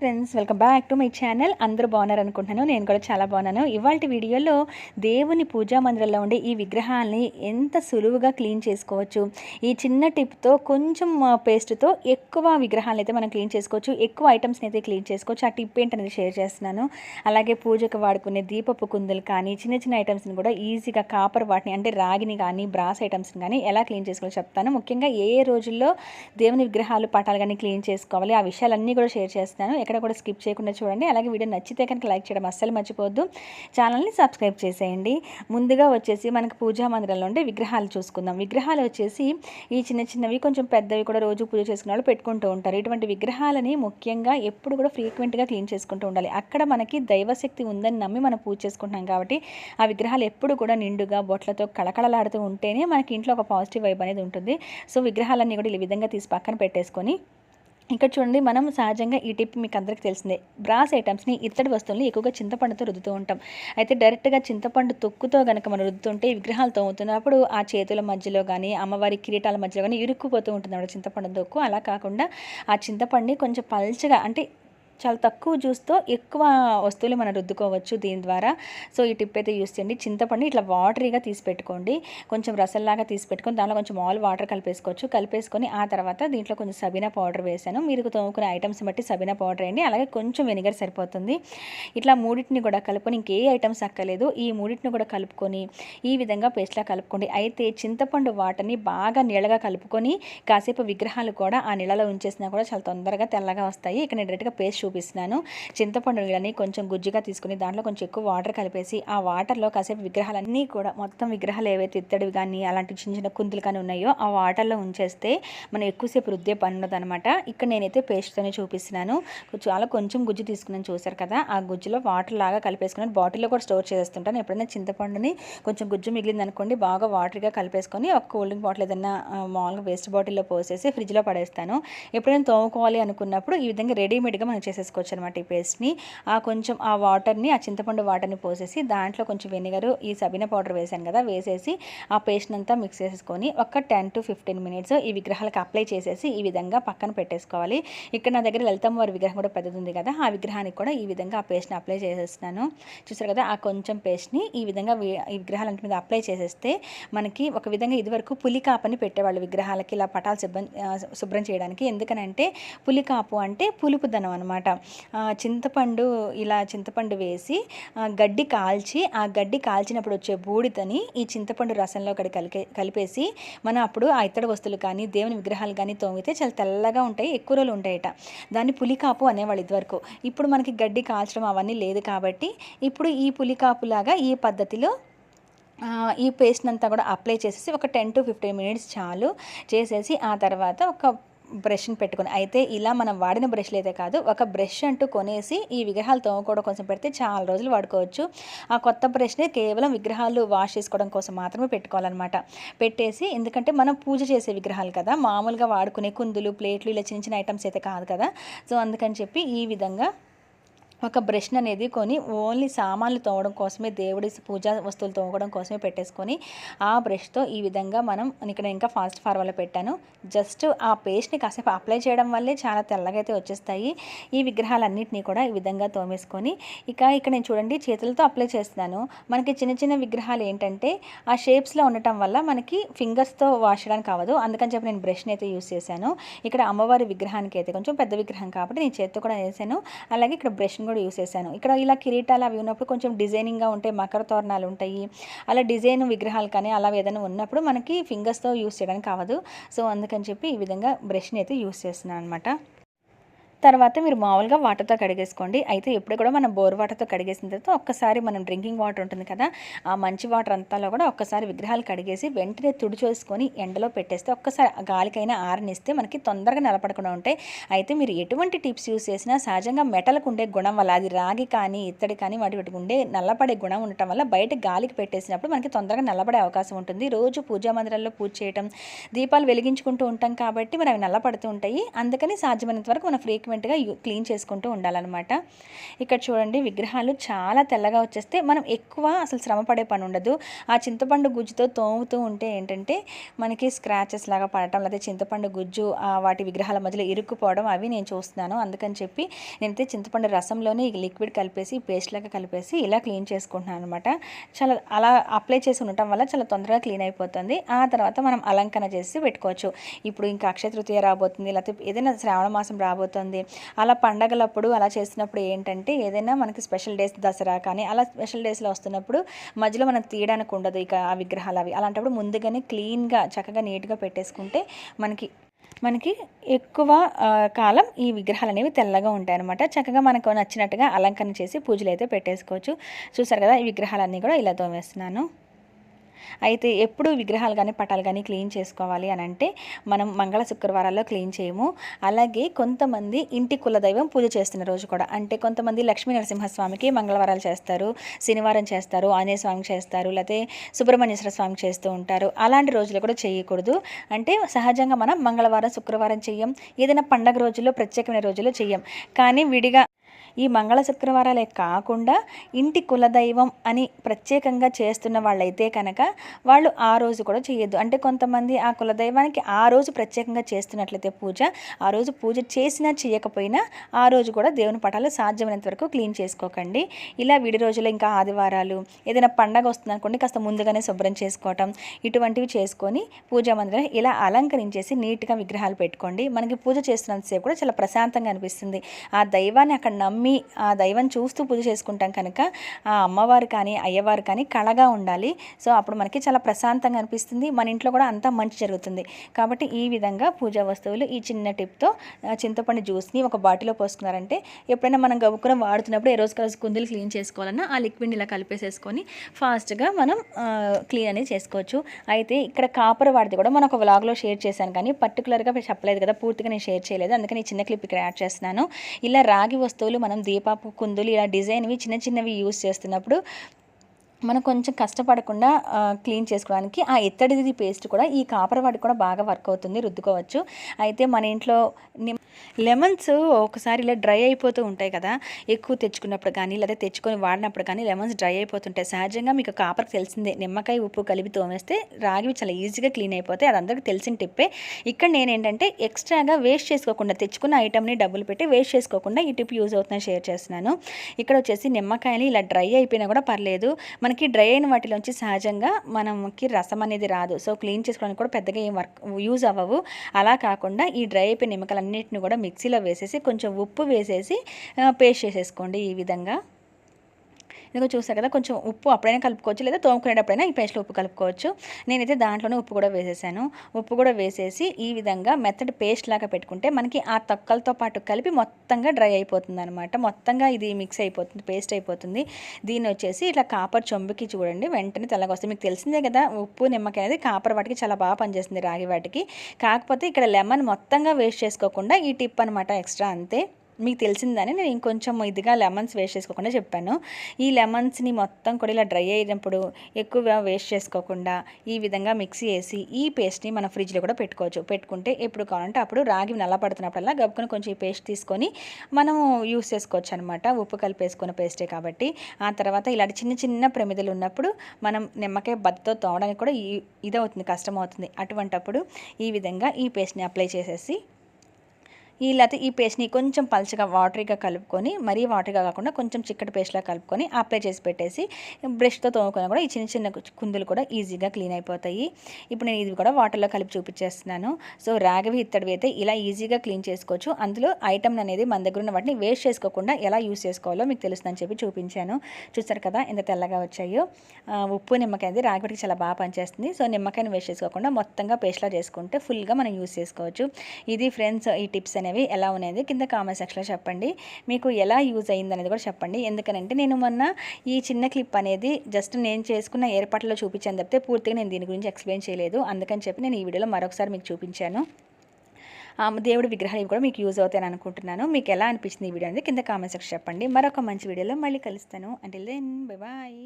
Friends welcome back to my channel అందరూ బాగున్నారు అనుకుంటున్నాను నేను కూడా చాలా బాగున్నాను. ఇవాళ వీడియోలో దేవుని పూజా మందిరంలో ఉండే ఈ విగ్రహాల్ని ఎంత సులువుగా క్లీన్ చేసుకోవచ్చు? ఈ చిన్న టిప్తో కొంచెం పేస్ట్తో ఎక్కువ విగ్రహాలను అయితే మనం క్లీన్ చేసుకోవచ్చు. ఎక్కువ ఐటమ్స్ని అయితే క్లీన్ చేసుకోవచ్చు. ఆ టిప్ ఏంటనేది షేర్ చేస్తున్నాను. అలాగే పూజకు వాడుకునే దీపపు కుందులు కానీ చిన్న చిన్న ఐటమ్స్ని కూడా ఈజీగా కాపర్ వాటిని అంటే రాగిని కానీ బ్రాస్ ఐటమ్స్ని కానీ ఎలా క్లీన్ చేసుకోవాలో చెప్తాను. ముఖ్యంగా ఏ ఏ రోజుల్లో దేవుని విగ్రహాలు పటాలు కానీ క్లీన్ చేసుకోవాలి ఆ విషయాలన్నీ కూడా షేర్ చేస్తాను ఎక్కడ కూడా స్కిప్ చేయకుండా చూడండి. అలాగే వీడియో నచ్చితే కనుక లైక్ చేయడం అస్సలు మర్చిపోవద్దు. ఛానల్ని సబ్స్క్రైబ్ చేసేయండి. ముందుగా వచ్చేసి మనకు పూజా మందిరంలో ఉండే విగ్రహాలు చూసుకుందాం. విగ్రహాలు వచ్చేసి ఈ చిన్న చిన్నవి కొంచెం పెద్దవి కూడా రోజు పూజ చేసుకునే వాళ్ళు పెట్టుకుంటూ ఉంటారు. ఇటువంటి విగ్రహాలని ముఖ్యంగా ఎప్పుడు కూడా ఫ్రీక్వెంట్గా క్లీన్ చేసుకుంటూ ఉండాలి. అక్కడ మనకి దైవశక్తి ఉందని నమ్మి మనం పూజ చేసుకుంటున్నాం కాబట్టి ఆ విగ్రహాలు ఎప్పుడు కూడా నిండుగా బొట్లతో కళకళలాడుతూ ఉంటేనే మనకి ఇంట్లో ఒక పాజిటివ్ వైబ్ అనేది ఉంటుంది. సో విగ్రహాలన్నీ కూడా ఈ విధంగా తీసి పక్కన పెట్టేసుకొని ఇక్కడ చూడండి మనం సహజంగా ఈ టిప్ మీకు అందరికీ తెలిసిందే. బ్రాస్ ఐటమ్స్ని ఇత్తడి వస్తువుల్ని ఎక్కువగా చింతపండుతో రుద్దుతూ ఉంటాం. అయితే డైరెక్ట్గా చింతపండు తొక్కుతో కనుక మనం రుద్దుతుంటే ఈ విగ్రహాలు తోముతున్నప్పుడు ఆ చేతుల మధ్యలో కానీ అమ్మవారి కిరీటాల మధ్యలో కానీ ఇరుక్కుపోతూ ఉంటుంది అన్నమాట చింతపండు తొక్కు. అలా కాకుండా ఆ చింతపండుని కొంచెం పల్చగా అంటే చాలా తక్కువ జ్యూస్తో ఎక్కువ వస్తువులు మనం రుద్దుకోవచ్చు దీని ద్వారా. సో ఈ టిప్ అయితే యూస్ చేయండి. చింతపండు ఇట్లా వాటరీగా తీసి పెట్టుకోండి. కొంచెం రసంలాగా తీసి పెట్టుకొని దాంట్లో కొంచెం ఆల్ వాటర్ కలిపేసుకోవచ్చు. కలిపేసుకొని ఆ తర్వాత దీంట్లో కొంచెం సబీనా పౌడర్ వేసాను. మీరు తోముకునే ఐటమ్స్ బట్టి సబీనా పౌడర్ వేయండి. అలాగే కొంచెం వెనిగర్ సరిపోతుంది. ఇట్లా మూడింటిని కూడా కలుపుకొని ఇంకే ఐటమ్స్ అక్కలేదు ఈ మూడింటిని కూడా కలుపుకొని ఈ విధంగా పేస్ట్లా కలుపుకోండి. అయితే చింతపండు వాటర్ని బాగా నీళ్ళగా కలుపుకొని కాసేపు విగ్రహాలు కూడా ఆ నీళ్ళలో ఉంచేసినా కూడా చాలా తొందరగా తెల్లగా వస్తాయి. ఇక్కడ నేను డైరెక్ట్గా పేస్ట్ చూపిస్తున్నాను. చింతపండు నీళ్ళని కొంచెం గుజ్జుగా తీసుకుని దాంట్లో కొంచెం ఎక్కువ వాటర్ కలిపేసి ఆ వాటర్లో కాసేపు విగ్రహాలన్నీ కూడా మొత్తం విగ్రహాలు ఏవైతే ఇత్తడివి కానీ అలాంటి చిన్న చిన్న కుందులు కానీ ఉన్నాయో ఆ వాటర్లో ఉంచేస్తే మనం ఎక్కువసేపు రుద్దే పని ఉండదన్నమాట. ఇక్కడ నేనైతే పేస్ట్తోనే చూపిస్తున్నాను. చాలా కొంచెం గుజ్జు తీసుకున్నాను చూసారు కదా. ఆ గుజ్జులో వాటర్ లాగా కలిపేసుకుని బాటిల్లో కూడా స్టోర్ చేసేస్తుంటాను. ఎప్పుడైనా చింతపండుని కొంచెం గుజ్జు మిగిలింది అనుకోండి బాగా వాటర్గా కలిపేసుకొని ఒక కూల్ డ్రింక్ బాటిల్ ఏదైనా మామూలుగా వేస్ట్ బాటిల్లో పోసేసి ఫ్రిడ్జ్లో పడేస్తాను. ఎప్పుడైనా తోముకోవాలి అనుకున్నప్పుడు ఈ విధంగా రెడీమేడ్గా మనం వేసేసుకోవచ్చు అనమాట ఈ పేస్ట్ని. ఆ కొంచెం ఆ వాటర్ని ఆ చింతపండు వాటర్ని పోసేసి దాంట్లో కొంచెం వెనిగర్ ఈ సబీనా పౌడర్ వేసాను కదా వేసేసి ఆ పేస్ట్ని అంతా మిక్స్ చేసేసుకొని ఒక టెన్ టు ఫిఫ్టీన్ మినిట్స్ ఈ విగ్రహాలకు అప్లై చేసేసి ఈ విధంగా పక్కన పెట్టేసుకోవాలి. ఇక్కడ నా దగ్గర లలితమ్మ వారి విగ్రహం కూడా పెద్దది ఉంది కదా ఆ విగ్రహానికి కూడా ఈ విధంగా ఆ పేస్ట్ని అప్లై చేసేస్తున్నాను. చూసారు కదా ఆ కొంచెం పేస్ట్ని ఈ విధంగా ఈ విగ్రహాలంటి మీద అప్లై చేసేస్తే మనకి ఒక విధంగా ఇదివరకు పులికాపని పెట్టేవాళ్ళు విగ్రహాలకి ఇలా పటాలు శుభ్రం శుభ్రం చేయడానికి. ఎందుకనంటే పులికాపు అంటే పులుపుదనం అనమాట చింతపండు ఇలా చింతపండు వేసి గడ్డి కాల్చి ఆ గడ్డి కాల్చినప్పుడు వచ్చే బూడిదని ఈ చింతపండు రసంలో అక్కడ కలిపే కలిపేసి మనం అప్పుడు ఆ ఇత్తడి వస్తువులు కానీ దేవుని విగ్రహాలు కానీ తోమితే చాలా తెల్లగా ఉంటాయి ఎక్కువ రోజులు ఉంటాయట. దాన్ని పులికాపు అనేవాళ్ళు ఇదివరకు. ఇప్పుడు మనకి గడ్డి కాల్చడం అవన్నీ లేదు కాబట్టి ఇప్పుడు ఈ పులికాపు లాగా ఈ పద్ధతిలో ఈ పేస్ట్ అంతా కూడా అప్లై చేసేసి ఒక టెన్ టు ఫిఫ్టీన్ మినిట్స్ చాలు చేసేసి ఆ తర్వాత ఒక బ్రష్ని పెట్టుకుని అయితే ఇలా మనం వాడిన బ్రష్లు అయితే కాదు ఒక బ్రష్ అంటూ కొనేసి ఈ విగ్రహాలు తోముకోవడం కోసం పెడితే చాలా రోజులు వాడుకోవచ్చు. ఆ కొత్త బ్రష్ని కేవలం విగ్రహాలు వాష్ చేసుకోవడం కోసం మాత్రమే పెట్టుకోవాలన్నమాట. పెట్టేసి ఎందుకంటే మనం పూజ చేసే విగ్రహాలు కదా మామూలుగా వాడుకునే కుందులు ప్లేట్లు ఇలా చిన్న చిన్న ఐటమ్స్ అయితే కాదు కదా. సో అందుకని చెప్పి ఈ విధంగా ఒక బ్రష్ అనేది కొని ఓన్లీ సామాన్లు తోమడం కోసమే దేవుడి పూజా వస్తువులు తోమడం కోసమే పెట్టేసుకొని ఆ బ్రష్తో ఈ విధంగా మనం ఇక్కడ ఇంకా ఫాస్ట్ ఫార్వర్డ్లో పెట్టాను. జస్ట్ ఆ పేస్ట్ని కాసేపు అప్లై చేయడం వల్లే చాలా తెల్లగా అయితే వచ్చేస్తాయి. ఈ విగ్రహాలన్నింటినీ కూడా ఈ విధంగా తోమేసుకొని ఇక ఇక్కడ నేను చూడండి చేతులతో అప్లై చేస్తున్నాను. మనకి చిన్న చిన్న విగ్రహాలు ఏంటంటే ఆ షేప్స్లో ఉండటం వల్ల మనకి ఫింగర్స్తో వాష్ చేయడానికి అవ్వదు. అందుకని చెప్పి నేను బ్రష్ని అయితే యూస్ చేశాను. ఇక్కడ అమ్మవారి విగ్రహానికి అయితే కొంచెం పెద్ద విగ్రహం కాబట్టి నేను చేత్తో కూడా వేసాను. అలాగే ఇక్కడ బ్రష్ని కూడా యూస్ చేశాను. ఇక్కడ ఇలా కిరీటాలు అవి ఉన్నప్పుడు కొంచెం డిజైనింగ్గా ఉంటాయి మకర తోరణాలు ఉంటాయి. అలా డిజైన్ విగ్రహాలు కానీ అలా ఏదైనా ఉన్నప్పుడు మనకి ఫింగర్స్తో యూస్ చేయడానికి అవ్వదు సో అందుకని చెప్పి ఈ విధంగా బ్రష్ని అయితే యూస్ చేస్తున్నాను అనమాట తర్వాత మీరు మామూలుగా వాటర్తో కడిగేసుకోండి. అయితే ఎప్పుడు కూడా మనం బోర్ వాటర్తో కడిగేసిన తర్వాత ఒక్కసారి మనం డ్రింకింగ్ వాటర్ ఉంటుంది కదా ఆ మంచి వాటర్ అంతాలో కూడా ఒక్కసారి విగ్రహాలు కడిగేసి వెంటనే తుడిచేసుకొని ఎండలో పెట్టేస్తే ఒక్కసారి గాలికైనా ఆరనిస్తే మనకి తొందరగా నిలబడకుండా ఉంటాయి. అయితే మీరు ఎటువంటి టిప్స్ యూస్ చేసినా సహజంగా మెటలకు ఉండే గుణం వల్ల అది రాగి కానీ ఇత్తడి కానీ వాటి వాటికి ఉండే నల్లపడే గుణం ఉండటం వల్ల బయట గాలికి పెట్టేసినప్పుడు మనకి తొందరగా నల్లబడే అవకాశం ఉంటుంది. రోజు పూజా మందిరాల్లో పూజ చేయటం దీపాలు వెలిగించుకుంటూ ఉంటాం కాబట్టి మరి అవి నల్లపడుతూ ఉంటాయి. అందుకని సాధ్యమైనంత వరకు మనం ఫ్రీక్వెంట్ ఫ్రీక్వెంట్గా క్లీన్ చేసుకుంటూ ఉండాలన్నమాట. ఇక్కడ చూడండి విగ్రహాలు చాలా తెల్లగా వచ్చేస్తే మనం ఎక్కువ అసలు శ్రమ పడే పని ఉండదు. ఆ చింతపండు గుజ్జుతో తోముతూ ఉంటే ఏంటంటే మనకి స్క్రాచెస్ లాగా పడటం లేదా చింతపండు గుజ్జు ఆ వాటి విగ్రహాల మధ్యలో ఇరుక్కుపోవడం అవి నేను చూస్తున్నాను. అందుకని చెప్పి నేనైతే చింతపండు రసంలోనే ఈ లిక్విడ్ కలిపేసి పేస్ట్ లాగా కలిపేసి ఇలా క్లీన్ చేసుకుంటున్నాను అనమాట చాలా అలా అప్లై చేసి ఉండటం వల్ల చాలా తొందరగా క్లీన్ అయిపోతుంది. ఆ తర్వాత మనం అలంకరణ చేసి పెట్టుకోవచ్చు. ఇప్పుడు ఇంకా అక్షయ తృతీయ రాబోతుంది లేకపోతే ఏదైనా శ్రావణ మాసం రాబోతుంది అలా పండగలప్పుడు అలా చేసినప్పుడు ఏంటంటే ఏదైనా మనకి స్పెషల్ డేస్ దసరా కానీ అలా స్పెషల్ డేస్లో వస్తున్నప్పుడు మధ్యలో మనం తీయడానికి ఉండదు ఇక ఆ విగ్రహాలు అవి. అలాంటప్పుడు ముందుగానే క్లీన్గా చక్కగా నీట్గా పెట్టేసుకుంటే మనకి మనకి ఎక్కువ కాలం ఈ విగ్రహాలు అనేవి తెల్లగా ఉంటాయి అనమాట చక్కగా మనకు నచ్చినట్టుగా అలంకరణ చేసి పూజలు అయితే పెట్టేసుకోవచ్చు. చూసారు కదా ఈ విగ్రహాలన్నీ కూడా ఇలా తోమేస్తున్నాను. అయితే ఎప్పుడు విగ్రహాలు కానీ పటాలు కానీ క్లీన్ చేసుకోవాలి అని అంటే మనం మంగళ శుక్రవారాల్లో క్లీన్ చేయము. అలాగే కొంతమంది ఇంటి కులదైవం పూజ చేస్తున్న రోజు కూడా అంటే కొంతమంది లక్ష్మీ నరసింహస్వామికి మంగళవారాలు చేస్తారు శనివారం చేస్తారు ఆంజనేయ స్వామికి చేస్తారు లేకపోతే సుబ్రహ్మణ్యేశ్వర స్వామికి చేస్తూ ఉంటారు. అలాంటి రోజులు కూడా చేయకూడదు. అంటే సహజంగా మనం మంగళవారం శుక్రవారం చెయ్యం ఏదైనా పండగ రోజుల్లో ప్రత్యేకమైన రోజుల్లో చెయ్యం కానీ విడిగా ఈ మంగళ శుక్రవారాలే కాకుండా ఇంటి కులదైవం అని ప్రత్యేకంగా చేస్తున్న వాళ్ళైతే కనుక వాళ్ళు ఆ రోజు కూడా చేయొద్దు. అంటే కొంతమంది ఆ కులదైవానికి ఆ రోజు ప్రత్యేకంగా చేస్తున్నట్లయితే పూజ ఆ రోజు పూజ చేసినా చేయకపోయినా ఆ రోజు కూడా దేవుని పటాలు సాధ్యమైనంత వరకు క్లీన్ చేసుకోకండి. ఇలా విడి రోజులు ఇంకా ఆదివారాలు ఏదైనా పండగ వస్తుంది అనుకోండి కాస్త ముందుగానే శుభ్రం చేసుకోవటం ఇటువంటివి చేసుకొని పూజా మందిరం ఇలా అలంకరించేసి నీట్గా విగ్రహాలు పెట్టుకోండి. మనకి పూజ చేస్తున్నంతసేపు కూడా చాలా ప్రశాంతంగా అనిపిస్తుంది. ఆ దైవాన్ని అక్కడ నమ్మి ఆ దైవం చూస్తూ పూజ చేసుకుంటాం కనుక ఆ అమ్మవారు కానీ అయ్యవారు కానీ కళగా ఉండాలి. సో అప్పుడు మనకి చాలా ప్రశాంతంగా అనిపిస్తుంది. మన ఇంట్లో కూడా అంతా మంచి జరుగుతుంది. కాబట్టి ఈ విధంగా పూజా వస్తువులు ఈ చిన్న టిప్తో చింతపండు జ్యూస్ని ఒక బాటిలో పోసుకున్నారంటే ఎప్పుడైనా మనం గబుక్కున వాడుతున్నప్పుడు ఏ రోజు రోజు కుందులు క్లీన్ చేసుకోవాలన్నా ఆ లిక్విడ్ని ఇలా కలిపేసేసుకొని ఫాస్ట్గా మనం క్లీన్ అనేది చేసుకోవచ్చు. అయితే ఇక్కడ కాపర్ వాడితే కూడా మనం ఒక వ్లాగ్లో షేర్ చేశాను కానీ పర్టికులర్గా చెప్పలేదు కదా పూర్తిగా నేను షేర్ చేయలేదు. అందుకని ఈ చిన్న క్లిప్ ఇక్కడ యాడ్ చేస్తున్నాను. ఇలా రాగి వస్తువులు మనం దీపాపు కుందులు ఇలా డిజైన్వి చిన్న చిన్నవి యూస్ చేస్తున్నప్పుడు మనం కొంచెం కష్టపడకుండా క్లీన్ చేసుకోవడానికి ఆ ఎత్తడిది పేస్ట్ కూడా ఈ కాపర్ వాటికి కూడా బాగా వర్క్ అవుతుంది రుద్దుకోవచ్చు. అయితే మన ఇంట్లో లెమన్స్ ఒకసారి ఇలా డ్రై అయిపోతూ ఉంటాయి కదా ఎక్కువ తెచ్చుకున్నప్పుడు కానీ లేదా తెచ్చుకొని వాడినప్పుడు కానీ లెమన్స్ డ్రై అయిపోతుంటాయి. సహజంగా మీకు కాపర్కి తెలిసిందే నిమ్మకాయ ఉప్పు కలిపి తోమేస్తే రాగివి చాలా ఈజీగా క్లీన్ అయిపోతాయి. అది అందరికీ తెలిసిన టిప్పే. ఇక్కడ నేనేంటంటే ఎక్స్ట్రాగా వేస్ట్ చేసుకోకుండా తెచ్చుకున్న ఐటమ్ని డబ్బులు పెట్టి వేస్ట్ చేసుకోకుండా ఈ టిప్ యూజ్ అవుతుందని షేర్ చేస్తున్నాను. ఇక్కడ వచ్చేసి నిమ్మకాయలు ఇలా డ్రై అయిపోయినా కూడా పర్లేదు. మనకి డ్రై అయిన వాటిలోంచి సహజంగా మనకి రసం అనేది రాదు. సో క్లీన్ చేసుకోవడానికి కూడా పెద్దగా ఏం వర్క్ యూజ్ అవ్వవు. అలా కాకుండా ఈ డ్రై అయిపోయిన నిమ్మకాయలన్నింటిని కూడా మిక్సీలో వేసేసి కొంచెం ఉప్పు వేసేసి పేస్ట్ చేసేసుకోండి ఈ విధంగా. ఇదిగో చూసారు కదా కొంచెం ఉప్పు అప్పుడైనా కలుపుకోవచ్చు లేదా తోముకునేటప్పుడైనా ఈ పేస్ట్లో ఉప్పు కలుపుకోవచ్చు. నేనైతే దాంట్లోనే ఉప్పు కూడా వేసేసాను. ఉప్పు కూడా వేసేసి ఈ విధంగా మెత్తటి పేస్ట్ లాగా పెట్టుకుంటే మనకి ఆ తొక్కలతో పాటు కలిపి మొత్తంగా డ్రై అయిపోతుంది అనమాట మొత్తంగా ఇది మిక్స్ అయిపోతుంది పేస్ట్ అయిపోతుంది. దీన్ని వచ్చేసి ఇట్లా కాపర్ చొంబుకి చూడండి వెంటనే తెల్లగా వస్తుంది మీకు తెలిసిందే కదా ఉప్పు నిమ్మకాయ అనేది కాపర్ వాటికి చాలా బాగా పనిచేస్తుంది రాగి వాటికి. కాకపోతే ఇక్కడ లెమన్ మొత్తంగా వేస్ట్ చేసుకోకుండా ఈ టిప్ అనమాట ఎక్స్ట్రా అంతే. మీకు తెలిసిందని నేను ఇంకొంచెం ఇదిగా లెమన్స్ వేస్ట్ చేసుకోకుండా చెప్పాను. ఈ లెమన్స్ని మొత్తం కూడా ఇలా డ్రై అయినప్పుడు ఎక్కువ వేస్ట్ చేసుకోకుండా ఈ విధంగా మిక్సీ వేసి ఈ పేస్ట్ని మన ఫ్రిడ్జ్లో కూడా పెట్టుకోవచ్చు. పెట్టుకుంటే ఎప్పుడు కావాలంటే అప్పుడు రాగి నల్లపడుతున్నప్పుడల్లా గబుకొని కొంచెం ఈ పేస్ట్ తీసుకొని మనము యూస్ చేసుకోవచ్చు అనమాట ఉప్పు కలిపేసుకున్న పేస్టే కాబట్టి. ఆ తర్వాత ఇలాంటి చిన్న చిన్న ప్రమిదలు ఉన్నప్పుడు మనం నిమ్మకాయ బద్దతో తోవడానికి కూడా ఈ ఇదవుతుంది కష్టం అవుతుంది అటువంటప్పుడు ఈ విధంగా ఈ పేస్ట్ని అప్లై చేసేసి లేకపోతే ఈ పేస్ట్ని కొంచెం పలుచగా వాటరీగా కలుపుకొని మరీ వాటరీగా కాకుండా కొంచెం చిక్కటి పేస్ట్లా కలుపుకొని అప్లై చేసి పెట్టేసి బ్రష్తో తోముకొని కూడా ఈ చిన్న చిన్న కుందులు కూడా ఈజీగా క్లీన్ అయిపోతాయి. ఇప్పుడు నేను ఇది కూడా వాటర్లో కలిపి చూపించేస్తున్నాను. సో రాగవి ఇత్తడివి అయితే ఇలా ఈజీగా క్లీన్ చేసుకోవచ్చు. అందులో ఐటమ్ అనేది మన దగ్గర ఉన్న వాటిని వేస్ట్ చేసుకోకుండా ఎలా యూస్ చేసుకోవాలో మీకు తెలుస్తుందని చెప్పి చూపించాను. చూస్తారు కదా ఎంత తెల్లగా వచ్చాయో. ఉప్పు నిమ్మకాయ అనేది రాగిపటికి చాలా బాగా పనిచేస్తుంది. సో నిమ్మకాయని వేస్ట్ చేసుకోకుండా మొత్తంగా పేస్ట్లా చేసుకుంటే ఫుల్గా మనం యూస్ చేసుకోవచ్చు. ఇది ఫ్రెండ్స్ ఈ టిప్స్ అనేవి ఎలా ఉన్నాయి కింద కామెంట్ సెక్షన్లో చెప్పండి. మీకు ఎలా యూజ్ అయింది అనేది కూడా చెప్పండి. ఎందుకనంటే నేను మొన్న ఈ చిన్న క్లిప్ అనేది జస్ట్ నేను చేసుకున్న ఏర్పాట్లో చూపించాను తప్పితే పూర్తిగా నేను దీని గురించి ఎక్స్ప్లెయిన్ చేయలేదు. అందుకని చెప్పి నేను ఈ వీడియోలో మరొకసారి మీకు చూపించాను. దేవుడి విగ్రహాలు కూడా మీకు యూజ్ అవుతాయని అనుకుంటున్నాను. మీకు ఎలా అనిపించింది ఈ వీడియో అనేది కింద కామెంట్ సెక్షన్ చెప్పండి. మరొక మంచి వీడియోలో మళ్ళీ కలుస్తాను. అంటే దెన్ బాయ్